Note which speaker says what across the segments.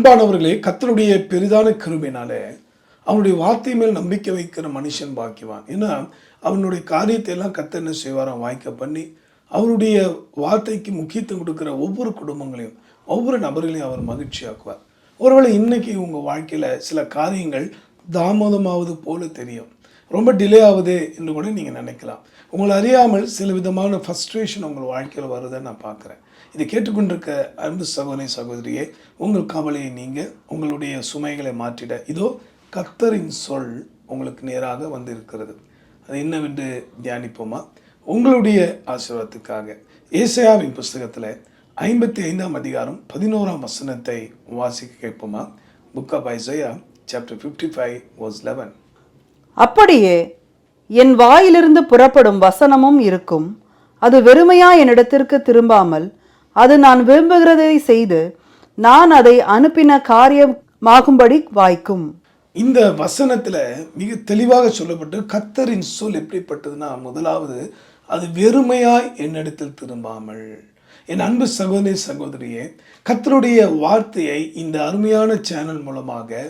Speaker 1: அன்பானவர்களே கத்தருடைய பெரிதான கிருபினாலே அவனுடைய வார்த்தை மேல் நம்பிக்கை வைக்கிற மனுஷன் பாக்கிவான் ஏன்னா அவனுடைய காரியத்தை எல்லாம் கத்த என்ன செய்வாராம் வாய்க்க பண்ணி அவருடைய வார்த்தைக்கு முக்கியத்துவம் கொடுக்குற ஒவ்வொரு குடும்பங்களையும் ஒவ்வொரு நபர்களையும் அவர் மகிழ்ச்சியாக்குவார். ஒருவேளை இன்னைக்கு உங்கள் வாழ்க்கையில் சில காரியங்கள் தாமதமாவது போல தெரியும். ரொம்ப டிலே ஆகுது என்று கூட நீங்கள் நினைக்கலாம். உங்களை அறியாமல் சில விதமான ஃபஸ்ட்ரேஷன் உங்கள் வாழ்க்கையில் வருதை நான் பார்க்குறேன். இதை கேட்டுக்கொண்டிருக்க அன்பு சகோதரி சகோதரியே உங்கள் கவலையை நீங்கள் உங்களுடைய சுமைகளை மாற்றிட. இதோ கத்தரின் சொல் உங்களுக்கு நேராக வந்திருக்கிறது. அது என்னவென்று தியானிப்போமா? உங்களுடைய ஆசீர்வாதத்துக்காக. ஏசையாவின் புஸ்தகத்தில் ஐம்பத்தி ஐந்தாம் அதிகாரம் பதினோராம் வசனத்தை வாசிக்க கேட்போமா? Book of Isaiah chapter fifty five verse eleven
Speaker 2: அப்படியே என் வாயிலிருந்து புறப்படும் வசனமும் இருக்கும். அது வெறுமையா என்னிடத்திற்கு திரும்பாமல் அது நான் விரும்புகிறதை செய்து நான் அதை அனுப்பின காரியமாகும்படி வாய்க்கும்.
Speaker 1: இந்த வசனத்துல மிக தெளிவாக சொல்லப்பட்டு கத்தரின் சொல் எப்படிப்பட்டதுன்னா முதலாவது அது வெறுமையாய் என்னிடத்தில் திரும்பாமல். என் அன்பு சகோதரி சகோதரியே கத்தருடைய வார்த்தையை இந்த அருமையான சேனல் மூலமாக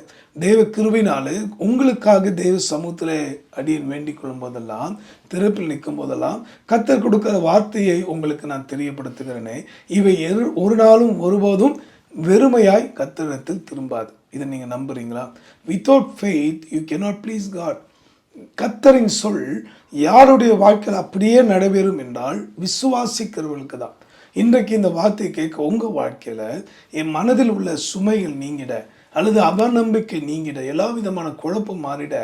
Speaker 1: தேவ கிருபினாலே உங்களுக்காக தேவ சமூகத்தில் அடியன் வேண்டிக் கொள்ளும் போதெல்லாம் திறப்பில் நிற்கும் போதெல்லாம் கத்தர் கொடுக்கிற வார்த்தையை உங்களுக்கு நான் தெரியப்படுத்துகிறேனே. இவை எரு- ஒரு நாளும் ஒருபோதும் வெறுமையாய் கத்தரிடத்தில் திரும்பாது. இதை நீங்கள் நம்புறீங்களா? Without faith you cannot please God கத்தரின் சொல் யாருடைய வாழ்க்கையில் அப்படியே நடைபெறும் என்றால் விசுவாசிக்கிறவர்களுக்கு தான். இன்றைக்கு இந்த வார்த்தையை கேட்க உங்கள் வாழ்க்கையில் என் மனதில் உள்ள சுமைகள் நீங்கிட. அல்லது அவநம்பிக்கை நீங்கிட எல்லா விதமான குழப்பம் மாறிட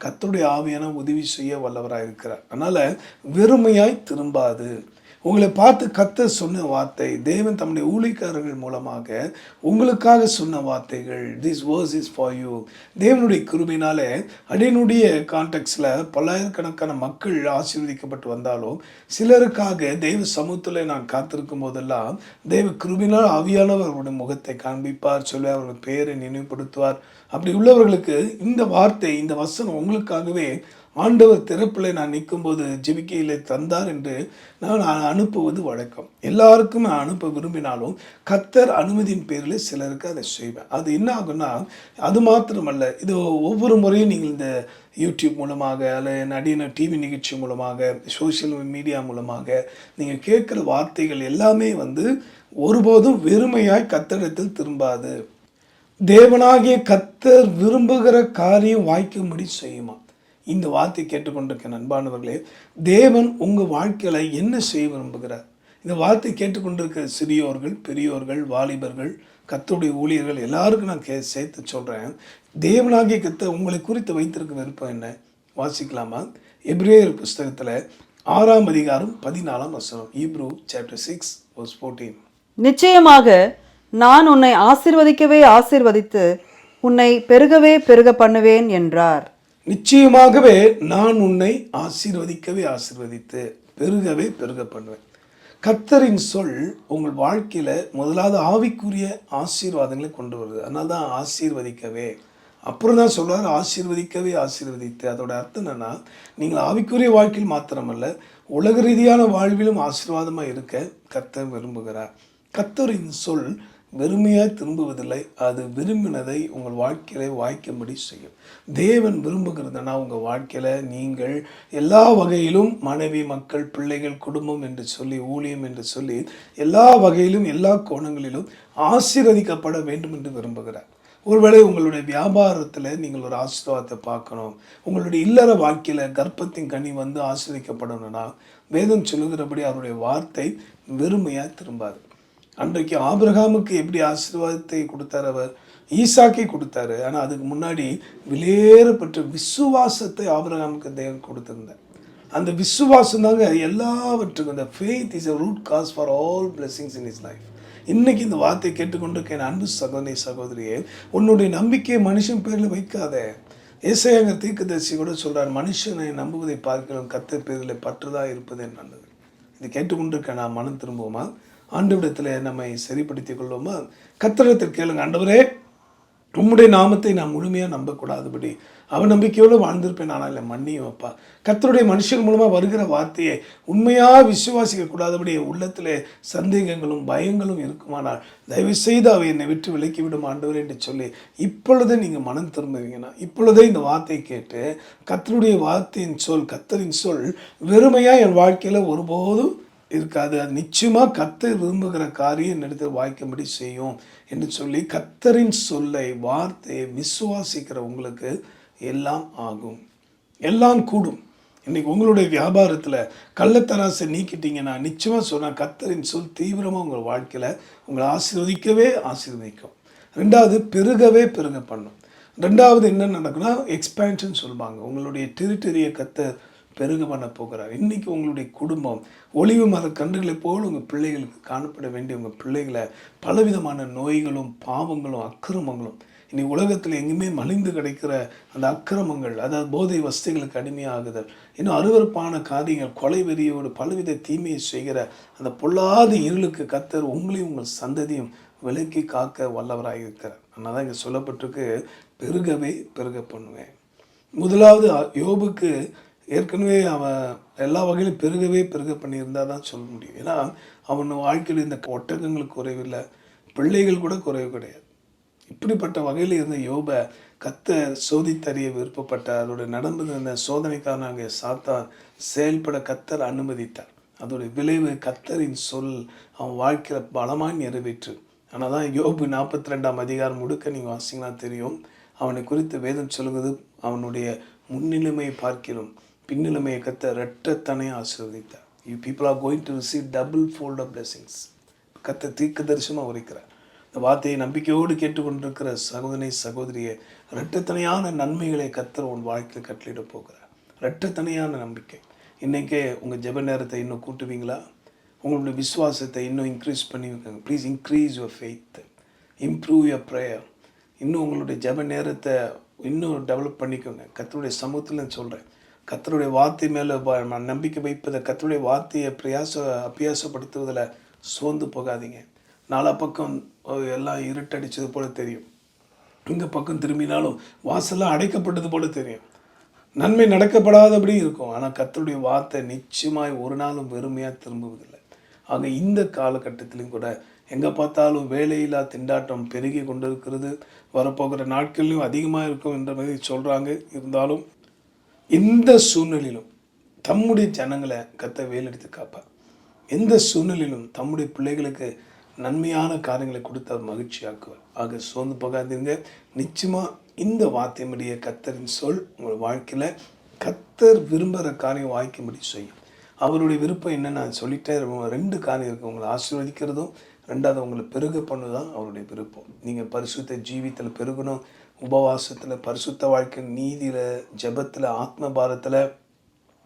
Speaker 1: கத்தருடைய ஆவியான உதவி செய்ய வல்லவராக இருக்கிறார் அதனால் வெறுமையாய் திரும்பாது. உங்களை பார்த்து கத்த சொன்ன வார்த்தை தேவன் தம்முடைய ஊழிக்காரர்கள் மூலமாக உங்களுக்காக சொன்ன வார்த்தைகள். This verse is for you தேவனுடைய கிருபினாலே அடியனுடைய கான்டெக்ட்ஸில் பல்லாயிரக்கணக்கான மக்கள் ஆசீர்வதிக்கப்பட்டு வந்தாலும் சிலருக்காக தெய்வ சமூகத்தில் நான் காத்திருக்கும் போதெல்லாம் தெய்வ கிருபினால் ஆவியானவர் அவருடைய முகத்தை காண்பிப்பார் சொல்லி அவர்கள் பெயரை நினைவுபடுத்துவார். அப்படி உள்ளவர்களுக்கு இந்த வார்த்தை இந்த வசனம் உங்களுக்காகவே ஆண்டவர் திறப்பில் நான் நிற்கும்போது ஜெபிக்கையில் தந்தார் என்று நான் அனுப்புவது வழக்கம். எல்லாருக்கும் நான் அனுப்ப விரும்பினாலும் கத்தர் அனுமதியின் பேரில் சிலருக்கு அதை செய்வேன். அது என்ன ஆகும்னா அது மாத்திரமல்ல இது ஒவ்வொரு முறையும் நீங்கள் இந்த யூடியூப் மூலமாக அல்லது நடின டிவி நிகழ்ச்சி மூலமாக சோஷியல் மீடியா மூலமாக நீங்கள் கேட்குற வார்த்தைகள் எல்லாமே வந்து ஒருபோதும் வெறுமையாய் கத்தடத்தில் திரும்பாது. தேவனாகிய கத்தர் விரும்புகிற காரியம் வாய்க்கும்படி செய்யுமா? இந்த வார்த்தை கேட்டுக்கொண்டிருக்க நண்பானவர்களே தேவன் உங்கள் வாழ்க்கையில் என்ன செய்ய விரும்புகிறார்? இந்த வார்த்தை கேட்டுக்கொண்டிருக்க சிறியோர்கள் பெரியோர்கள் வாலிபர்கள் கத்துடைய ஊழியர்கள் எல்லாருக்கும் நான் கே சேர்த்து சொல்கிறேன் தேவனாகிய கத்த உங்களை குறித்து வைத்திருக்க விருப்பம் என்ன? வாசிக்கலாமா? எப்ரேயர் புஸ்தகத்தில் ஆறாம் அதிகாரம் பதினாலாம் வசனம் Hebrew chapter six verse fourteen
Speaker 2: நிச்சயமாக நான் உன்னை ஆசிர்வதிக்கவே ஆசிர்வதித்து உன்னை பெருகவே பெருக பண்ணுவேன் என்றார்.
Speaker 1: நிச்சயமாகவே நான் உன்னை ஆசீர்வதிக்கவே ஆசீர்வதித்து பெருகவே பெருக பண்ணுவேன் கர்த்தரின் சொல் உங்கள் வாழ்க்கையில் முதலாவது ஆவிக்குரிய ஆசீர்வாதங்களை கொண்டு வருது. அதனால தான் ஆசீர்வதிக்கவே. அப்புறம் தான் சொல்கிறார் ஆசீர்வதிக்கவே ஆசீர்வதித்து. அதோட அர்த்தம் என்னன்னா நீங்கள் ஆவிக்குரிய வாழ்க்கையில் மாத்திரமல்ல உலக ரீதியான வாழ்விலும் ஆசீர்வாதமாக இருக்க கர்த்தர் விரும்புகிறார். கத்தரின் சொல் வெறுமையாக திரும்புவதில்லை. அது விரும்பினதை உங்கள் வாழ்க்கையில வாய்க்கும்படி செய்யும். தேவன் விரும்புகிறதுனா உங்கள் வாழ்க்கையில் நீங்கள் எல்லா வகையிலும் மனைவி மக்கள் பிள்ளைகள் குடும்பம் என்று சொல்லி ஊழியம் என்று சொல்லி எல்லா வகையிலும் எல்லா கோணங்களிலும் ஆசீர்வதிக்கப்பட வேண்டும் என்று விரும்புகிறார். ஒருவேளை உங்களுடைய வியாபாரத்தில் நீங்கள் ஒரு ஆசீர்வாதத்தை பார்க்கணும். உங்களுடைய இல்லற வாழ்க்கையில் கர்ப்பத்தின் கனி வந்து ஆசீர்வதிக்கப்படணும்னா வேதம் சொல்லுகிறபடி அவருடைய வார்த்தை வெறுமையாக திரும்பாது. அன்றைக்கு ஆபிரகாமுக்கு எப்படி ஆசீர்வாதத்தை கொடுத்தார் அவர்? ஈசாக்கை கொடுத்தாரு. ஆனால் அதுக்கு முன்னாடி விலையேறப்பட்ட விசுவாசத்தை ஆபிரகாமுக்கு தேவன் கொடுத்துருந்தார். அந்த விசுவாசம் தாங்க எல்லாவற்றுக்கும் இந்த faith is a root cause for all blessings in is life இன்னைக்கு இந்த வார்த்தை கேட்டுக்கொண்டிருக்க என் அன்பு சகோதரி சகோதரியே உன்னுடைய நம்பிக்கையை மனுஷன் பேரில் வைக்காத. ஏசாயங்க தீர்க்கதரிசி கூட சொல்கிறார் மனுஷனை நம்புவதை பார்க்கிறோம் கத்த பேரில் பற்றுதா இருப்பதே நல்லது. இது கேட்டுக்கொண்டிருக்க நான் மனம் திரும்புவோமா? ஆண்டவிடத்தில் நம்மை சரிப்படுத்திக் கொள்வோமா? கத்திரத்தில் கேளுங்க ஆண்டவரே உம்முடைய நாமத்தை நான் முழுமையாக நம்பக்கூடாதபடி. அவன் நம்பிக்கையோடு வாழ்ந்திருப்பேன் ஆனால் இல்லை மன்னியும் அப்பா. கத்தருடைய மனுஷன் மூலமாக வருகிற வார்த்தையை உண்மையாக விசுவாசிக்க கூடாதபடி சந்தேகங்களும் பயங்களும் இருக்குமானால் தயவு செய்து அவை என்னை விட்டு விலக்கி விடும் ஆண்டவர் என்று சொல்லி இப்பொழுதே நீங்கள் மனம் திரும்புவீங்கன்னா இப்பொழுதே இந்த வார்த்தையை கேட்டு கத்தருடைய வார்த்தையின் சொல் கத்தரின் சொல் வெறுமையாக என் வாழ்க்கையில் ஒருபோதும் இருக்காது. அது நிச்சயமாக கத்தர் விரும்புகிற காரியம் என்னிடத்தில் வாய்க்கும்படி செய்யும் என்று சொல்லி கத்தரின் சொல்லை வார்த்தையை விசுவாசிக்கிற உங்களுக்கு எல்லாம் ஆகும். எல்லாம் கூடும். இன்றைக்கி உங்களுடைய வியாபாரத்தில் கள்ளத்தராசை நீக்கிட்டீங்கன்னா நிச்சயமாக சொன்னால் கத்தரின் சொல் தீவிரமாக உங்கள் வாழ்க்கையில் உங்களை ஆசீர்வதிக்கவே ஆசீர்வதிக்கும். ரெண்டாவது பெருகவே பெருக பண்ணும் ரெண்டாவது என்ன நடக்குன்னா எக்ஸ்பேன்ஷன் சொல்லுவாங்க. உங்களுடைய டெரிட்டரியை கத்தை பெருக பண்ண போகிறார். இன்னைக்கு உங்களுடைய குடும்பம் ஒளிவு மர கன்றுகளைப் போல் உங்கள் பிள்ளைகளுக்கு காணப்பட வேண்டிய உங்கள் பிள்ளைகளை பலவிதமான நோய்களும் பாவங்களும் அக்கிரமங்களும் இனி உலகத்தில் எங்கேயுமே மலிந்து கிடைக்கிற அந்த அக்கிரமங்கள் அதாவது போதை வசதிகளுக்கு அடிமையாகுதல் இன்னும் அருவருப்பான காரியங்கள் கொலை வெறியோடு பலவித தீமையை செய்கிற அந்த பொல்லாத இருளுக்கு கத்தர் உங்களையும் உங்கள் சந்ததியும் விலக்கி காக்க வல்லவராக இருக்கிறார். அதனால தான் இங்கே சொல்லப்பட்டிருக்கு பெருகவே பெருக பண்ணுவேன். முதலாவது யோபுக்கு ஏற்கனவே அவன் எல்லா வகையிலும் பெருகவே பெருக பண்ணியிருந்தால் தான் சொல்ல முடியும். ஏன்னா அவன் வாழ்க்கையில் இந்த ஒட்டகங்களுக்கு குறைவில்லை பிள்ளைகள் கூட குறைவு கிடையாது. இப்படிப்பட்ட வகையில் இருந்த யோபை கத்த சோதித்தறிய விருப்பப்பட்ட அதோட நடந்து அந்த சோதனைக்கான அங்கே சாத்தான் செயல்பட கத்தர் அனுமதித்தார். அதோடைய விளைவு கத்தரின் சொல் அவன் வாழ்க்கையில் பலமாய் நிறைவேற்று. ஆனால் தான் யோபு நாற்பத்தி ரெண்டாம் அதிகாரம் முடுக்க நீங்கள் வாசிங்கன்னா தெரியும். அவனை குறித்து வேதம் சொல்கிறது அவனுடைய முன்னிலைமையை பார்க்கிறோம். பின்னிலைமையை கத்த ரெட்டத்தனையாக ஆசீர்வதித்தார். You people are going to receive double fold of blessings கத்த தீர்க்க தரிசனமாக உரைக்கிறார் இந்த வார்த்தையை நம்பிக்கையோடு கேட்டுக்கொண்டிருக்கிற சகோதரி சகோதரியை ரெட்டத்தனையான நன்மைகளை கத்தர் உன் வாழ்க்கையில் கட்டளிட போகிறார். ரெட்டத்தனையான நம்பிக்கை. இன்றைக்கே உங்கள் ஜெப நேரத்தை இன்னும் கூட்டுவீங்களா? உங்களுடைய விசுவாசத்தை இன்னும் இன்க்ரீஸ் பண்ணி வைக்கங்க please increase your faith improve your prayer இன்னும் உங்களுடைய ஜெப நேரத்தை இன்னும் டெவலப் பண்ணிக்கோங்க. கத்தருடைய சமூகத்தில் நான் சொல்கிறேன் கத்தருடைய வார்த்தை மேலே நம்பிக்கை வைப்பதை கத்தருடைய வார்த்தையை பிரயாச அபியாசப்படுத்துவதில் சோர்ந்து போகாதீங்க. நாலா பக்கம் எல்லாம் இருட்டடிச்சது போல தெரியும். இந்த பக்கம் திரும்பினாலும் வாசல்லாம் அடைக்கப்பட்டது போல தெரியும். நன்மை நடக்கப்படாதபடி இருக்கும். ஆனால் கத்தருடைய வார்த்தை நிச்சயமாய் ஒரு நாளும் வெறுமையாக திரும்புவதில்லை. ஆக இந்த காலகட்டத்திலும் கூட எங்கே பார்த்தாலும் வேலையில்லா திண்டாட்டம் பெருகி கொண்டிருக்கிறது. வரப்போகிற நாட்கள்லையும் அதிகமாக இருக்கும் என்ற மாதிரி சொல்கிறாங்க இருந்தாலும் எந்த சூழ்நிலையிலும் தம்முடைய ஜனங்களை கத்த வேலெடுத்து காப்பார். எந்த சூழ்நிலையிலும் தம்முடைய பிள்ளைகளுக்கு நன்மையான காரியங்களை கொடுத்து அவர் மகிழ்ச்சியாக்குவார் ஆக சோர்ந்து போகாதீங்க. நிச்சயமாக இந்த வார்த்தையுடைய கத்தரின் சொல் உங்கள் வாழ்க்கையில் கத்தர் விரும்புகிற காரியம் வாய்க்கும்படி செய்யும். அவருடைய விருப்பம் என்ன நான் சொல்லிட்டேன். ரெண்டு காரியம் இருக்குது உங்களை ஆசீர்வதிக்கிறதும் ரெண்டாவது உங்களை பெருக பண்ணுதான் அவருடைய விருப்பம். நீங்கள் பரிசுத்த ஜீவித்தில் பெருகணும். உபவாசத்தில் பரிசுத்த வாழ்க்கை நீதியில் ஜபத்தில் ஆத்ம பாரத்தில்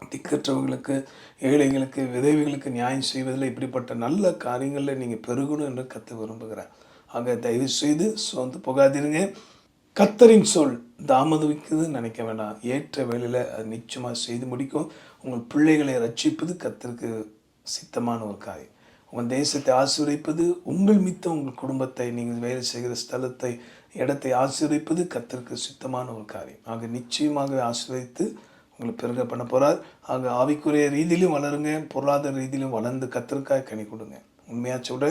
Speaker 1: திக்கற்றவர்களுக்கு ஏழைகளுக்கு விதவைகளுக்கு நியாயம் செய்வதில் இப்படிப்பட்ட நல்ல காரியங்களில் நீங்கள் பெருகணும் என்று கற்று விரும்புகிறேன் ஆக தயவு செய்து சோர்ந்து போகாதீருங்க. கத்தரின் சொல் தாமதமிக்குதுன்னு நினைக்க வேண்டாம். ஏற்ற வேலையில் அது நிச்சயமாக செய்து முடிக்கும். உங்கள் பிள்ளைகளை ரட்சிப்பது கத்தருக்கு சித்தமான ஒரு காரியம். உங்கள் தேசத்தை ஆசீர்வதிப்பது உங்கள் மித்த உங்கள் குடும்பத்தை நீங்கள் வேலை செய்கிற ஸ்தலத்தை இடத்தை ஆசீர்வதிப்பது கத்திற்கு சுத்தமான ஒரு காரியம். ஆக நிச்சயமாக ஆசீர்வதித்து உங்களை பெருக பண்ண போகிறார் ஆக ஆவிக்குரிய ரீதியிலும் வளருங்க பொருளாதார ரீதியிலும் வளர்ந்து கத்திற்காக கனி கொடுங்க. உண்மையாக சொல்ல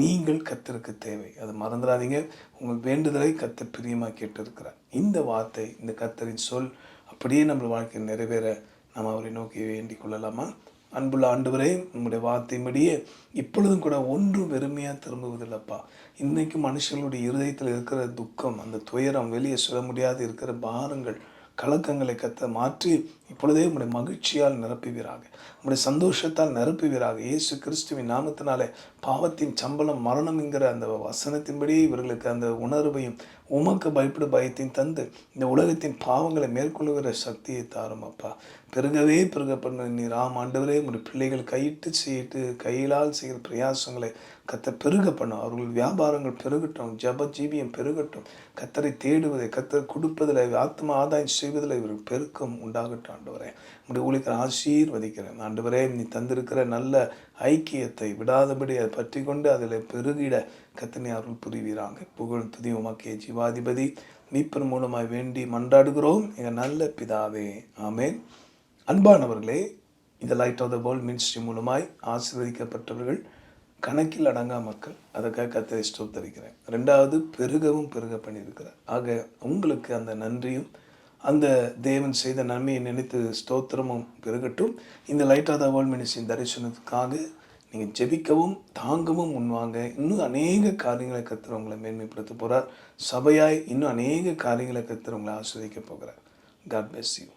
Speaker 1: நீங்கள் கத்திற்கு தேவை. அதை மறந்துடாதீங்க. உங்கள் வேண்டுதலை கத்த பிரியமாக கேட்டிருக்கிறார். இந்த வார்த்தை இந்த கத்தரின் சொல் அப்படியே நம்ம வாழ்க்கை நிறைவேற நாம் அவரை நோக்கி வேண்டிக் கொள்ளலாமா? அன்புள்ள ஆண்டவரே உங்களுடைய வார்த்தையின்படியே இப்பொழுதும் கூட ஒன்றும் வெறுமையாக திரும்புவதில்லப்பா. இன்றைக்கும் மனுஷங்களுடைய இருதயத்தில் இருக்கிற துக்கம் அந்த துயரம் வெளியே சொல்ல முடியாது இருக்கிற பாரங்கள் கலக்கங்களை கத்த மாற்றி இப்பொழுதே உங்களுடைய மகிழ்ச்சியால் நிரப்புவீராக. உங்களுடைய சந்தோஷத்தால் நிரப்புவீராக. இயேசு கிறிஸ்துவின் நாமத்தினாலே பாவத்தின் சம்பளம் மரணம் என்கிற அந்த வசனத்தின்படி இவர்களுக்கு அந்த உணர்வையும் உமக்கு பயப்படு பயத்தையும் தந்து இந்த உலகத்தின் பாவங்களை மேற்கொள்ளுகிற சக்தியை தாரும் அப்பா. பெருகவே பெருக பண்ண நீர் ஆம் ஆண்டவரே உங்களுடைய பிள்ளைகள் கையிட்டு செய்யிட்டு கையிலால் செய்கிற பிரயாசங்களை கத்தை பெருக பண்ணும் அவர்கள் வியாபாரங்கள் பெருகட்டும் ஜப ஜீவியம் பெருகட்டும். கத்தரை தேடுவதை கத்தர் கொடுப்பதில் ஆத்ம ஆதாயம் செய்வதில் இவர்கள் பெருக்கம் உண்டாகட்டும் ஆண்டவரே. உங்களுடைய ஊழியத்தை ஆசீர்வதிக்கிறேன். ஆண்டவரே நீ தந்திருக்கிற நல்ல ஐக்கியத்தை விடாதபடி அதை பற்றி கொண்டு அதில் பெருகிட கத்தனை அவர்கள் புரிவீராங்க புகழ் துதியுமாக்கிய ஜீவாதிபதி. மீட்பர் மூலமாய் வேண்டி மன்றாடுகிறோம். எங்கள் நல்ல பிதாவே ஆமேன். அன்பானவர்களே இந்த light of the world ministry மூலமாய் ஆசீர்வதிக்கப்பட்டவர்கள் கணக்கில் அடங்கா மக்கள் அதற்காக கத்தரை ஸ்தோத்தரிக்கிறேன். ரெண்டாவது பெருகவும் பெருக பண்ணியிருக்கிறார். ஆக உங்களுக்கு அந்த நன்றியும் அந்த தேவன் செய்த நன்மையை நினைத்து ஸ்தோத்திரமும் பெருகட்டும். இந்த light of the world ministry தரிசனத்துக்காக நீங்கள் ஜெபிக்கவும் தாங்கவும் முன்வாங்க இன்னும் அநேக காரியங்களை கத்துற உங்களை மேன்மைப்படுத்த போகிறார் சபையாய் இன்னும் அநேக காரியங்களை கத்துற உங்களை ஆஸ்வதிக்க போகிறார். God bless you.